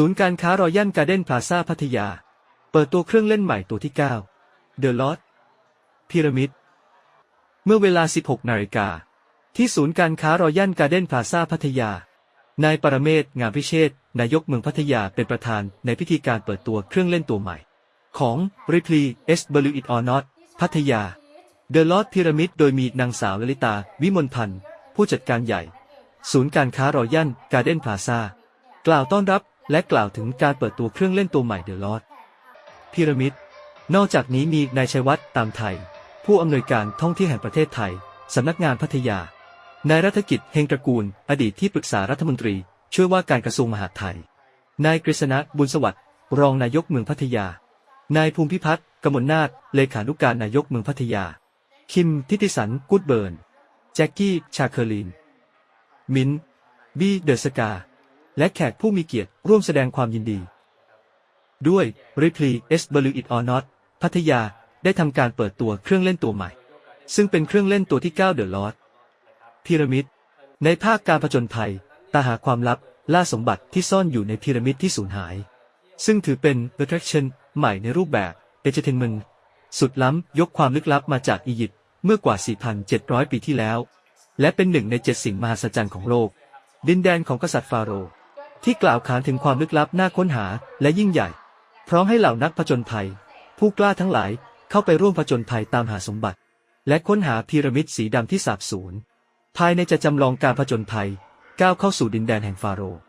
ศูนย์การค้ารอยัลการ์เด้นพลาซ่าพัทยา เปิดตัวเครื่องเล่นใหม่ตัวที่ 9 The Lot พีระมิด เมื่อเวลา 16 นาฬิกา ที่ศูนย์การค้ารอยัลการ์เด้นพลาซ่าพัทยา นายปรเมศ งามพิเชษ นายกเมืองพัทยาเป็นประธานในพิธีการเปิดตัวเครื่องเล่นตัวใหม่ ของ Ripley S W It or Not พัทยา The Lot Pyramid โดยมีนางสาวลลิตา วิมลพันธ์ ผู้จัดการใหญ่ ศูนย์การค้ารอยัลการ์เด้นพลาซ่ากล่าวต้อนรับ และกล่าวถึงการเปิดตัวเครื่องเล่นตัวใหม่ The Lot พีระมิด นอกจากนี้มีนายชัยวัฒน์ตามไทย ผู้อำนวยการท่องเที่ยวแห่งประเทศไทยสำนักงานพัทยา นายรัฐกิจเฮงตระกูล อดีตที่ปรึกษารัฐมนตรี ช่วยว่าการกระทรวงมหาดไทย นายกฤษณะบุญสวัสดิ์รองนายกเมืองพัทยา นายภูมิพิพัฒน์กมลนาถเลขานุการนายกเมืองพัทยา คิมทิติสันกูดเบิร์น แจ็คกี้ ชาเคอรีนมินบี้ เดอะสกา และแขกผู้มีเกียรติร่วมแสดงความยินดี ด้วย Ripley S W It or Not พัทยาได้ทำการเปิดตัวเครื่องเล่นตัวใหม่ ซึ่งเป็นเครื่องเล่นตัวที่9 The Lot พีระมิด ในภาคการผจญภัยตาหาความลับล่าสมบัติที่ซ่อนอยู่ในพีระมิดที่สูญหาย ซึ่งถือเป็น attraction ใหม่ในรูปแบบ entertainment สุดล้ำยกความลึกลับมาจากอียิปต์เมื่อกว่า 4,700 ปีที่แล้ว และเป็นหนึ่งในเจ็ดสิ่งมหัศจรรย์ของโลก ดินแดนของกษัตริย์ฟาโรห์ ที่กล่าวขานถึงความลึกลับน่าค้นหาและยิ่งใหญ่ พร้อมให้เหล่านักผจญภัย ผู้กล้าทั้งหลายเข้าไปร่วมผจญภัยตามหาสมบัติ และค้นหาพีระมิดสีดำที่สาบสูญภายในจะจำลองการผจญภัย ก้าวเข้าสู่ดินแดนแห่งฟาโรห์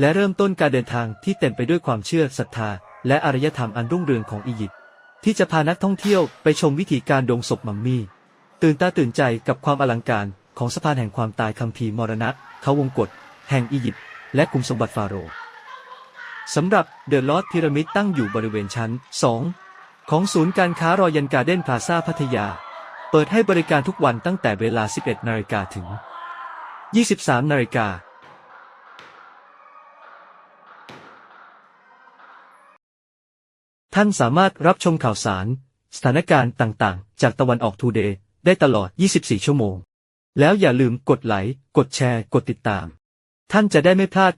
และเริ่มต้นการเดินทางที่เต็มไปด้วยความเชื่อศรัทธา และอารยธรรมอันรุ่งเรืองของอียิปต์ที่จะพานักท่องเที่ยวไปชมวิธีการดงศพมัมมี่ ตื่นตาตื่นใจกับความอลังการของสะพานแห่งความตายคัมภีร์มรณะเขาวงกฏแห่งอียิปต์ และคุมสมบัติฟาโรห์สำหรับเดอะลอ d พีระมิดตั้งอยู่บริเวณชั้น 2 ของศูนย์การค้ารอยันการ์เด้นพลาซาพัทยา เปิดให้บริการทุกวันตั้งแต่เวลา 11 นาฬิกาถึง 23 นาฬิกาท่านสามารถรับชมข่าวสาร สถานการณ์ต่างๆ จากตะวันออกทูเดย์ได้ตลอด 24 ชั่วโมง แล้วอย่าลืมกดไลค์ กดแชร์ กดติดตาม ท่านจะได้ไม่พลาด